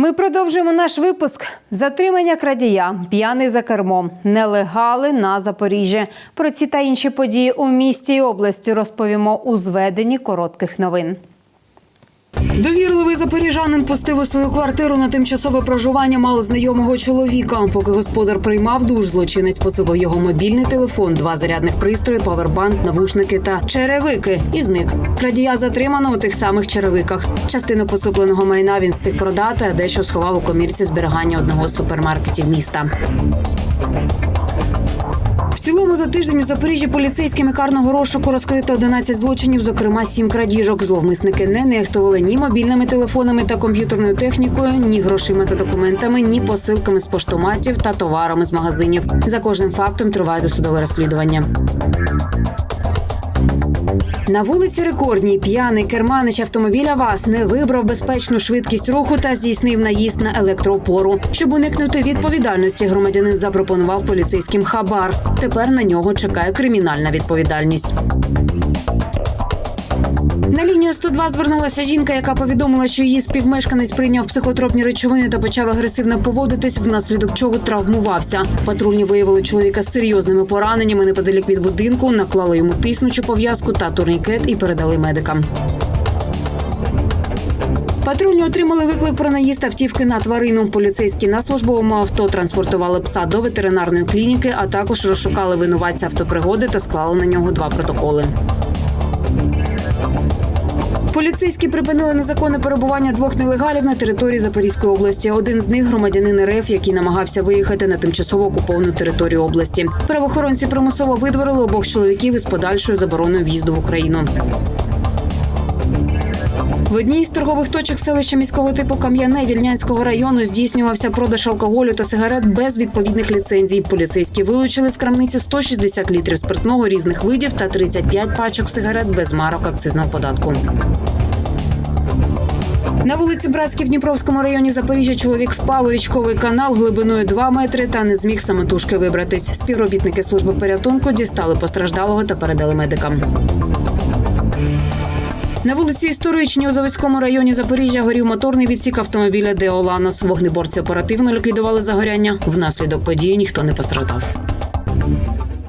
Ми продовжуємо наш випуск. Затримання крадія, п'яний за кермом, нелегали на Запоріжжі. Про ці та інші події у місті і області розповімо у зведенні коротких новин. Довірливий запоріжанин пустив у свою квартиру на тимчасове проживання малознайомого чоловіка. Поки господар приймав душ, злочинець поцупив його мобільний телефон, два зарядних пристрої, павербанк, навушники та черевики і зник. Крадія затримано у тих самих черевиках. Частину поцупленого майна він встиг продати, а дещо сховав у комірці зберігання одного з супермаркетів міста. Цілому за тиждень у Запоріжжі поліцейськими карного розшуку розкрито 11 злочинів, зокрема 7 крадіжок. Зловмисники не нехтували ні мобільними телефонами та комп'ютерною технікою, ні грошима та документами, ні посилками з поштоматів та товарами з магазинів. За кожним фактом триває досудове розслідування. На вулиці Рекордній п'яний керманич автомобіля ВАЗ не вибрав безпечну швидкість руху та здійснив наїзд на електроопору. Щоб уникнути відповідальності, громадянин запропонував поліцейським хабар. Тепер на нього чекає кримінальна відповідальність. На лінію 102 звернулася жінка, яка повідомила, що її співмешканець прийняв психотропні речовини та почав агресивно поводитись, внаслідок чого травмувався. Патрульні виявили чоловіка з серйозними пораненнями неподалік від будинку, наклали йому тиснучу пов'язку та турнікет і передали медикам. Патрульні отримали виклик про наїзд автівки на тварину. Поліцейські на службовому авто транспортували пса до ветеринарної клініки, а також розшукали винуватця автопригоди та склали на нього два протоколи. Поліцейські припинили незаконне перебування двох нелегалів на території Запорізької області. Один з них громадянин РФ, який намагався виїхати на тимчасово окуповану територію області. Правоохоронці примусово видворили обох чоловіків із подальшою забороною в'їзду в Україну. В одній з торгових точок селища міського типу Кам'яне Вільнянського району здійснювався продаж алкоголю та сигарет без відповідних ліцензій. Поліцейські вилучили з крамниці 160 літрів спиртного різних видів та 35 пачок сигарет без марок акцизного податку. На вулиці Братській в Дніпровському районі Запоріжжя чоловік впав у річковий канал глибиною 2 метри та не зміг самотужки вибратись. Співробітники служби порятунку дістали постраждалого та передали медикам. На вулиці Історичній у Заводському районі Запоріжжя горів моторний відсік автомобіля Деоланос. Вогнеборці оперативно ліквідували загоряння. Внаслідок події ніхто не постраждав.